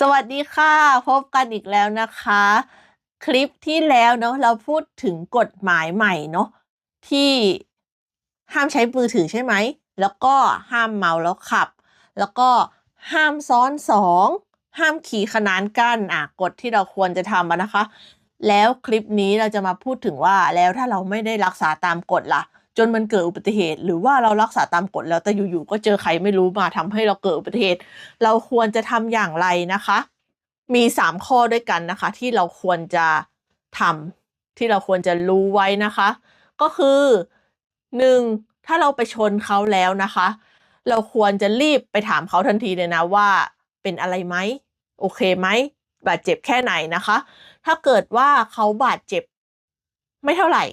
สวัสดีค่ะ พบกันอีกแล้วนะคะ คลิปที่แล้วเนาะเราพูดถึงกฎหมายใหม่เนาะที่ห้ามใช้มือถือใช่ไหม แล้วก็ห้ามเมาแล้วขับ แล้วก็ห้ามซ้อนสองห้ามขี่ขนานกันอะกฎที่เราควรจะทำนะคะ แล้วคลิปนี้เราจะมาพูดถึงว่าแล้วถ้าเราไม่ได้รักษาตามกฎล่ะ จนมันเกิดอุบัติเหตุ หรือว่าเรารักษาตามกฎแล้วแต่อยู่ๆก็เจอใครไม่รู้มาทำให้เราเกิดอุบัติเหตุ เราควรจะทำอย่างไรนะคะ มีสามข้อด้วยกันนะคะ ที่เราควรจะทำที่เราควรจะรู้ไว้นะคะ ก็คือหนึ่งถ้าเราไปชนเขาแล้วนะคะ เราควรจะรีบไปถามเขาทันทีเลยนะว่าเป็นอะไรไหมโอเคไหมบาดเจ็บแค่ไหนนะคะ ถ้าเกิดว่าเขาบาดเจ็บไม่เท่าไหร่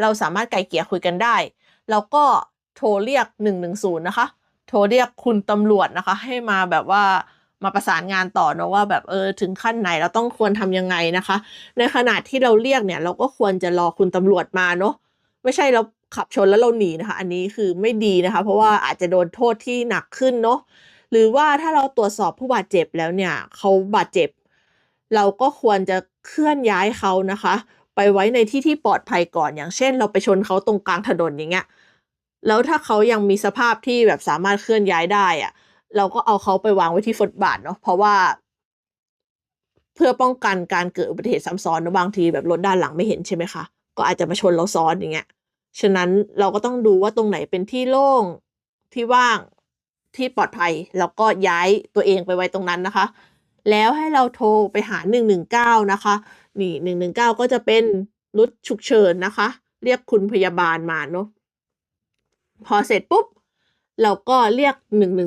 เราสามารถไกลเกลี่ยคุยกันได้ แล้วก็โทรเรียกหนึ่งหนึ่งศูนย์นะคะ โทรเรียกคุณตำรวจนะคะ ให้มาแบบว่ามาประสานงานต่อเนอะว่าแบบเออถึงขั้นไหนเราต้องควรทำยังไงนะคะ ในขณะที่เราเรียกเนี่ย เราก็ควรจะรอคุณตำรวจมาเนาะไม่ใช่เราขับชนแล้วเราหนีนะคะ อันนี้คือไม่ดีนะคะ เพราะว่าอาจจะโดนโทษที่หนักขึ้นเนาะหรือว่าถ้าเราตรวจสอบผู้บาดเจ็บแล้วเนี่ยเขาบาดเจ็บ เราก็ควรจะเคลื่อนย้ายเขานะคะ ไปไว้ในที่ที่ปลอดภัยก่อนอย่างเช่น เราไปชนเขาตรงกลางถนนอย่างเงี้ยแล้วถ้าเขายังมีสภาพที่แบบสามารถเคลื่อนย้ายได้อะเราก็เอาเขาไปวางไว้ที่ฟุตบาทเนาะเพราะว่า เพื่อป้องกันการเกิดอุบัติเหตุซ้ำซ้อนนะบางทีแบบรถด้านหลังไม่เห็นใช่ไหมคะก็อาจจะมาชนเราซ้อนอย่างเงี้ยฉะนั้นเราก็ต้องดูว่าตรงไหนเป็นที่โล่งที่ว่างที่ปลอดภัย แล้วก็ย้ายตัวเองไปไว้ตรงนั้นนะคะ แล้วให้เราโทรไปหา 119 นะคะ นี่119ก็จะเป็นรถฉุกเฉินนะคะ เรียกคุณพยาบาลมาเนาะพอเสร็จปุ๊บ เราก็เรียก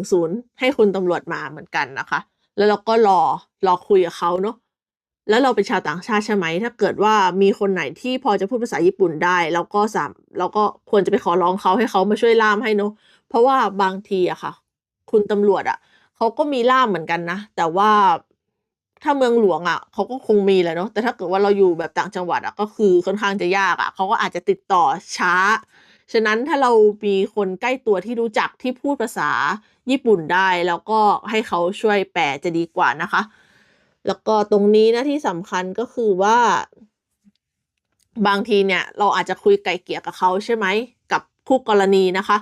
110ให้คุณตำรวจมาเหมือนกันนะคะ แล้วเราก็รอรอคุยกับเขาเนาะแล้วเราเป็นชาวต่างชาติใช่ไหม ถ้าเกิดว่ามีคนไหนที่พอจะพูดภาษาญี่ปุ่นได้ เราก็สามเราก็ควรจะไปขอร้องเขาให้เขามาช่วยล่ามให้เนาะเพราะว่าบางทีอะค่ะ คุณตำรวจอะเขาก็มีล่ามเหมือนกันนะ แต่ว่า ถ้าเมืองหลวงอะเขาก็คงมีแหละเนาะแต่ถ้าเกิดว่าเราอยู่แบบต่างจังหวัดอะก็คือค่อนข้างจะยากอะเขาก็อาจจะติดต่อช้า ฉะนั้นถ้าเรามีคนใกล้ตัวที่รู้จักที่พูดภาษาญี่ปุ่นได้ แล้วก็ให้เขาช่วยแปลจะดีกว่านะคะ แล้วก็ตรงนี้นะที่สำคัญก็คือว่า บางทีเนี่ย เราอาจจะคุยไกลเกลี่ยกับเขาใช่ไหมกับคู่กรณีนะคะ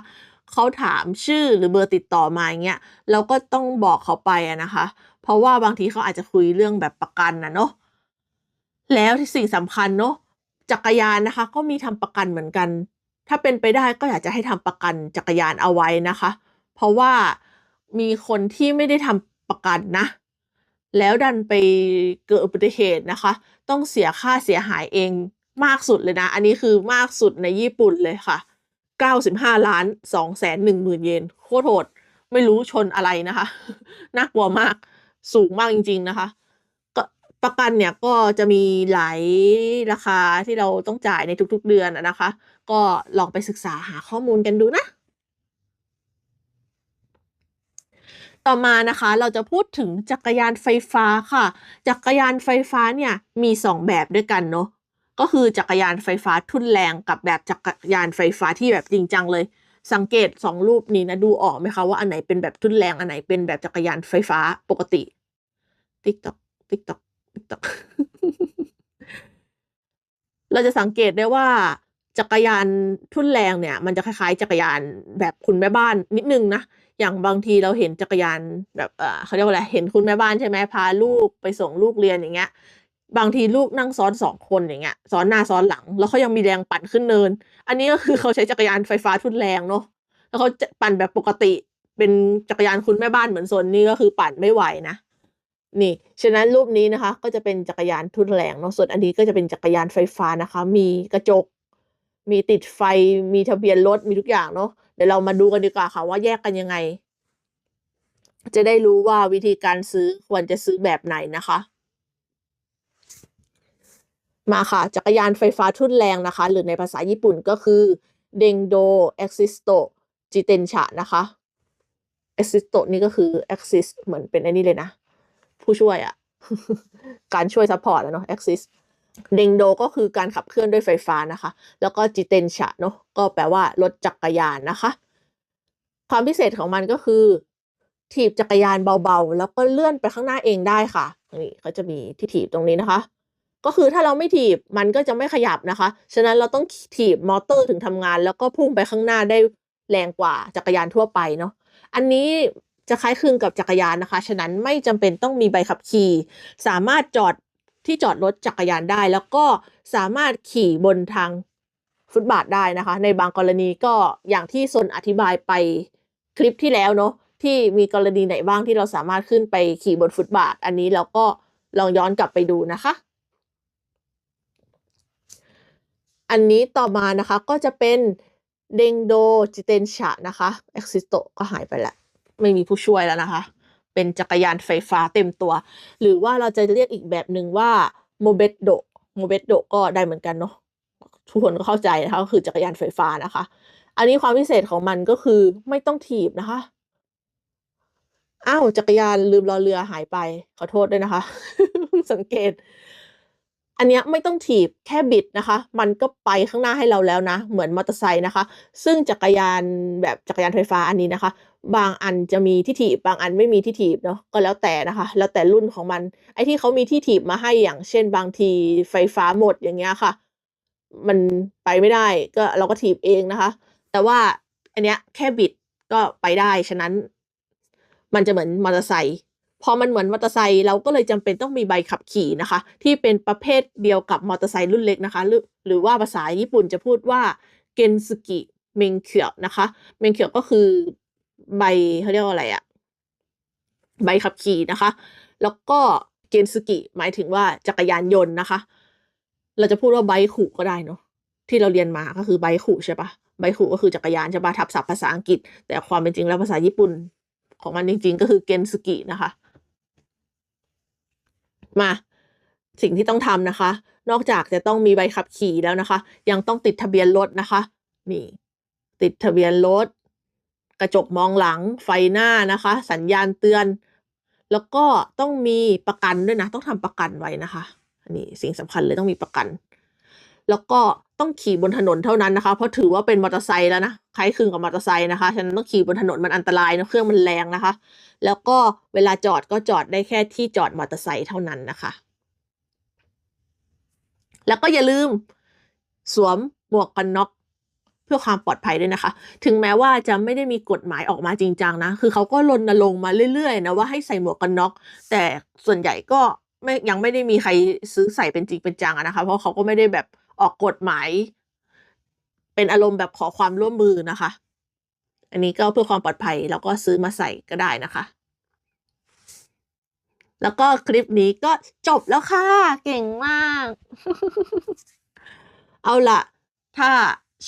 เขาถามชื่อหรือเบอร์ติดต่อมาอย่างเงี้ยเราก็ต้องบอกเขาไปนะคะ เพราะว่าบางทีเขาอาจจะคุยเรื่องแบบประกันนะเนาะแล้วที่สิ่งสำคัญเนาะจักรยานนะคะ ก็มีทำประกันเหมือนกัน ถ้าเป็นไปได้ก็อยากจะให้ทำประกันจักรยานเอาไว้นะคะ เพราะว่ามีคนที่ไม่ได้ทำประกันนะ แล้วดันไปเกิดอุบัติเหตุนะคะ ต้องเสียค่าเสียหายเองมากสุดเลยนะ อันนี้คือมากสุดในญี่ปุ่นเลยค่ะ 95 ล้าน2แสน1หมื่นเยน โคตรโหด ไม่รู้ชนอะไรนะคะ น่ากลัวมาก สูงมากจริง ๆนะคะก็ประกันเนี่ยก็จะมีหลายราคาที่เราต้องจ่ายในทุกๆเดือนอะนะคะ ก็ลองไปศึกษาหาข้อมูลกันดูนะ ต่อมานะคะเราจะพูดถึงจักรยานไฟฟ้าค่ะ จักรยานไฟฟ้าเนี่ยมี 2 แบบด้วยกันเนาะก็คือจักรยานไฟฟ้าทุ่นแรงกับแบบจักรยานไฟฟ้าที่แบบจริงจังเลย สังเกต2รูปนี้นะดูออกไหมคะว่าอันไหนเป็นแบบทุนแรงอันไหนเป็นแบบจักรยานไฟฟ้าปกติ TikTok TikTok TikTok เราจะสังเกตได้ว่าจักรยานทุนแรงเนี่ย มันจะคล้ายๆ จักรยานแบบคุณแม่บ้านนิดนึงนะอย่างบางทีเราเห็นจักรยานแบบเอ่อเขาเรียกว่าอะไรเห็นคุณแม่บ้านใช่ไหมพาลูกไปส่งลูกเรียนอย่างเงี้ย บางทีลูกนั่งซ้อน2คนอย่างเงี้ยซ้อนหน้าซ้อนหลัง แล้วเขายังมีแรงปั่นขึ้นเนิน อันนี้ก็คือเขาใช้จักรยานไฟฟ้าทุนแรงเนาะแล้วเขาจะปั่นแบบปกติ เป็นจักรยานคุณแม่บ้านเหมือนโซนนี้ก็คือปั่นไม่ไหวนะนี่ ฉะนั้นรูปนี้นะคะ ก็จะเป็นจักรยานทุนแรงเนาะส่วนอันนี้ก็จะเป็นจักรยานไฟฟ้านะคะ มีกระจก มีติดไฟมีทะเบียนรถมีทุกอย่างเนาะเดี๋ยวเรามาดูกันดีกว่าค่ะว่าแยกกันยังไง จะได้รู้ว่าวิธีการซื้อควรจะซื้อแบบไหนนะคะ มาค่ะ จักรยานไฟฟ้าทุ่นแรงนะคะ หรือในภาษาญี่ปุ่นก็คือ Dengdo Existo Jitensha นะคะ Existo นี่ก็คือ Exist เหมือนเป็นไอ้นี่เลยนะ ผู้ช่วยอะการช่วยซัปพอร์ตอะเนาะ Exist Dengdo ก็คือการขับเคลื่อนด้วยไฟฟ้านะคะ แล้วก็ Jitensha เนาะก็แปลว่ารถจักรยานนะคะ ความพิเศษของมันก็คือ ถีบจักรยานเบาๆ แล้วก็เลื่อนไปข้างหน้าเองได้ค่ะนี่เขาจะมีที่ถีบตรงนี้นะคะ ก็คือถ้าเราไม่ถีบมันก็จะไม่ขยับนะคะ ฉะนั้นเราต้องถีบมอเตอร์ถึงทำงาน แล้วก็พุ่งไปข้างหน้าได้แรงกว่าจักรยานทั่วไปเนาะ อันนี้จะคล้ายคลึงกับจักรยานนะคะ ฉะนั้นไม่จำเป็นต้องมีใบขับขี่ สามารถจอดที่จอดรถจักรยานได้ แล้วก็สามารถขี่บนทางฟุตบาทได้นะคะ ในบางกรณีก็อย่างที่ซนอธิบายไปคลิปที่แล้วเนาะที่มีกรณีไหนบ้างที่เราสามารถขึ้นไปขี่บนฟุตบาท อันนี้เราก็ลองย้อนกลับไปดูนะคะ อันนี้ต่อมานะคะก็จะเป็นเดงโดจิเตนชะนะคะเอ็กซิโตก็หายไปแล้ว ไม่มีผู้ช่วยแล้วนะคะ เป็นจักรยานไฟฟ้าเต็มตัว หรือว่าเราจะเรียกอีกแบบหนึ่งว่าโมเบตโดโมเบตโดก็ได้เหมือนกันเนาะทุกคนก็เข้าใจนะคะก็คือจักรยานไฟฟ้านะคะ อันนี้ความพิเศษของมันก็คือไม่ต้องถีบนะคะอ้าวจักรยานลืมรอเรือหายไป ขอโทษด้วยนะคะ สังเกต อันนี้ไม่ต้องถีบแค่บิดนะคะ มันก็ไปข้างหน้าให้เราแล้วนะ เหมือนมอเตอร์ไซค์นะคะ ซึ่งจักรยานแบบจักรยานไฟฟ้าอันนี้นะคะ บางอันจะมีที่ถีบบางอันไม่มีที่ถีบเนาะก็แล้วแต่นะคะ แล้วแต่รุ่นของมัน ไอ้ที่เขามีที่ถีบมาให้อย่างเช่น บางทีไฟฟ้าหมดอย่างเงี้ยค่ะ มันไปไม่ได้ก็เราก็ถีบเองนะคะ แต่ว่าอันเนี้ยแค่บิดก็ไปได้ฉะนั้น มันจะเหมือนมอเตอร์ไซค์ พอมันเหมือนมอเตอร์ไซค์เราก็เลยจำเป็นต้องมีใบขับขี่นะคะ ที่เป็นประเภทเดียวกับมอเตอร์ไซค์รุ่นเล็กนะคะ หรือหรือว่าภาษาญี่ปุ่นจะพูดว่าเกนสกิเมงเคียวนะคะเมงเคียวก็คือใบเขาเรียกว่าอะไรอะใบขับขี่นะคะ แล้วก็เกนสกิหมายถึงว่าจักรยานยนต์นะคะ เราจะพูดว่าไบขู่ก็ได้เนาะที่เราเรียนมาก็คือไบขู่ใช่ปะไบขู่ก็คือจักรยานใช่ปะทับศัพท์ภาษาอังกฤษ แต่ความเป็นจริงแล้วภาษาญี่ปุ่นของมันจริง ๆ ก็คือเกนสกินะคะ มาสิ่งที่ต้องทำนะคะ นอกจากจะต้องมีใบขับขี่แล้วนะคะ ยังต้องติดทะเบียนรถนะคะ นี่ ติดทะเบียนรถกระจกมองหลังไฟหน้านะคะ สัญญาณเตือน แล้วก็ต้องมีประกันด้วยนะ ต้องทำประกันไว้นะคะอันนี้สิ่งสำคัญเลยต้องมีประกัน แล้วก็ต้องขี่บนถนนเท่านั้นนะคะ เพราะถือว่าเป็นมอเตอร์ไซค์แล้วนะคล้ายคลึงกับมอเตอร์ไซค์นะคะ ฉะนั้นต้องขี่บนถนนมันอันตรายนะเครื่องมันแรงนะคะ แล้วก็เวลาจอดก็จอดได้แค่ที่จอดมอเตอร์ไซค์เท่านั้นนะคะ แล้วก็อย่าลืมสวมหมวกกันน็อกเพื่อความปลอดภัยด้วยนะคะ ถึงแม้ว่าจะไม่ได้มีกฎหมายออกมาจริงจังนะ คือเขาก็รณรงค์มาเรื่อยๆนะว่าให้ใส่หมวกกันน็อก แต่ส่วนใหญ่ก็ไม่ยังไม่ได้มีใครซื้อใส่เป็นจริงเป็นจังนะคะ เพราะเขาก็ไม่ได้แบบ ออกกฎหมาย เป็นอารมณ์แบบขอความร่วมมือนะคะ อันนี้ก็เพื่อความปลอดภัยแล้วก็ซื้อมาใส่ก็ได้นะคะ แล้วก็คลิปนี้ก็จบแล้วค่ะ เก่งมาก เอาล่ะถ้า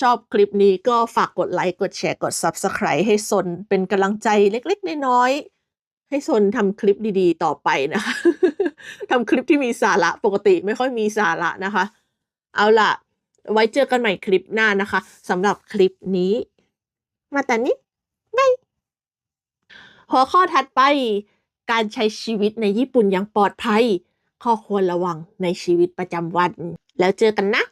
ชอบคลิปนี้ก็ฝากกดไลค์ กดแชร์ กด Subscribe ให้ซนเป็นกำลังใจเล็กๆ น้อยๆ ให้ซนทำคลิปดีๆ ต่อไปนะคะทำคลิปที่มีสาระปกติไม่ค่อยมีสาระนะคะ ล่ะ ไว้เจอกันใหม่คลิปหน้านะคะสำหรับคลิปนี้ มาแต่นี้บายหัวข้อถัดไป การใช้ชีวิตในญี่ปุ่นอย่างปลอดภัย ข้อควรระวังในชีวิตประจำวัน แล้วเจอกันนะ